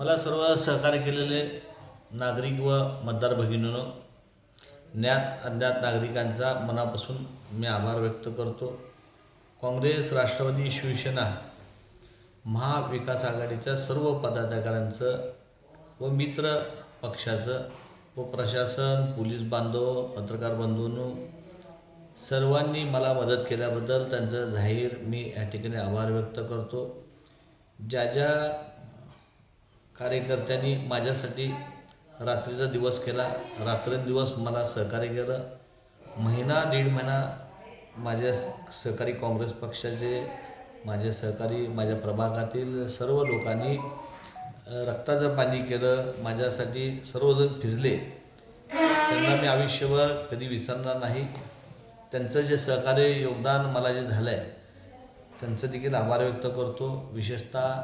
मला सर्व सहकार्य केलेले नागरिक व मतदार भगिनींनो ज्ञात अज्ञात नागरिकांचा मनापासून मी आभार व्यक्त करतो. काँग्रेस राष्ट्रवादी शिवसेना महाविकास आघाडीच्या सर्व पदाधिकाऱ्यांचं व मित्र पक्षाचं व प्रशासन पोलीस बांधव पत्रकार बंधूंनो सर्वांनी मला मदत केल्याबद्दल त्यांचं जाहीर मी या ठिकाणी आभार व्यक्त करतो. ज्या ज्या कार्यकर्त्यांनी माझ्यासाठी रात्रीचा दिवस केला. रात्रंदिवस मला सहकार्य केलं. महिना दीड महिना माझ्या स- सहकारी काँग्रेस पक्षाचे माझे सहकारी माझ्या प्रभागातील सर्व लोकांनी रक्ताचं पाणी केलं. माझ्यासाठी सर्वजण फिरले. त्यांना मी आयुष्यभर कधी विसरणार नाही. त्यांचं जे सहकार्य योगदान मला जे झालं आहे त्यांचं देखील आभार व्यक्त करतो. विशेषतः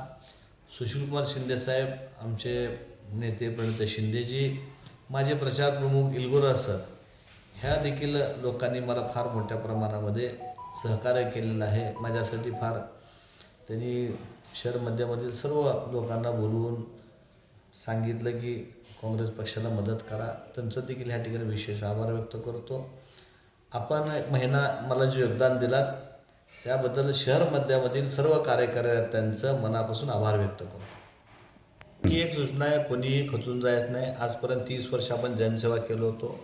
सुशीलकुमार शिंदेसाहेब आमचे नेते प्रणित शिंदेजी माझे प्रचार प्रमुख इलगुरा सर ह्या देखील लोकांनी मला फार मोठ्या प्रमाणामध्ये सहकार्य केलेलं आहे. माझ्यासाठी फार त्यांनी शहर मध्यामधील सर्व लोकांना बोलवून सांगितलं की काँग्रेस पक्षाला मदत करा. त्यांचं देखील ह्या ठिकाणी विशेष आभार व्यक्त करतो. आपण एक महिना मला जे योगदान दिलात त्याबद्दल शहर मध्यामधील सर्व कार्यकर्त्यांचं मनापासून आभार व्यक्त करतो. ही एक सूचना आहे कोणीही खचून जायचं नाही. आजपर्यंत तीस वर्ष आपण जनसेवा केलो होतो.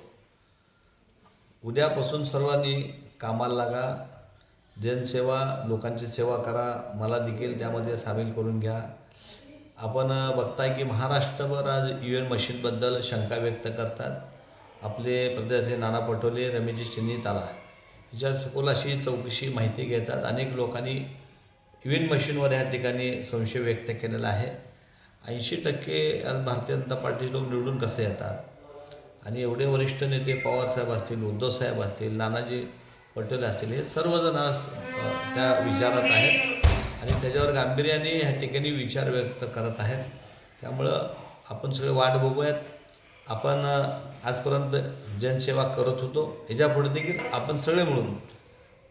उद्यापासून सर्वांनी कामाला लागा. जनसेवा लोकांची सेवा करा. मला देखील त्यामध्ये सामील करून घ्या. आपण बघताय की महाराष्ट्रभर आज यू एन मशीनबद्दल शंका व्यक्त करतात. आपले प्रदेशाचे नाना पटोले रमेशजी चिन्नी आला. हिच्या सखोल अशी चौकशी माहिती घेतात. अनेक लोकांनी यू मशीनवर या ठिकाणी संशय व्यक्त केलेला आहे. ऐंशी टक्के आज भारतीय जनता पार्टी लोक निवडून कसे येतात? आणि एवढे वरिष्ठ नेते पवारसाहेब असतील उद्धवसाहेब असतील नानाजी पटेल असतील हे सर्वजण आज त्या विचारात आहेत. आणि त्याच्यावर गांभीर्याने ह्या ठिकाणी विचार व्यक्त करत आहेत. त्यामुळं आपण सगळे वाट बघूयात. आपण आजपर्यंत जनसेवा करत होतो. ह्याच्यापुढे देखील आपण सगळे मिळून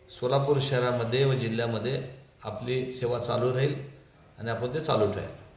सोलापूर शहरामध्ये व जिल्ह्यामध्ये आपली सेवा चालू राहील आणि आपण ते चालू ठेवायचं.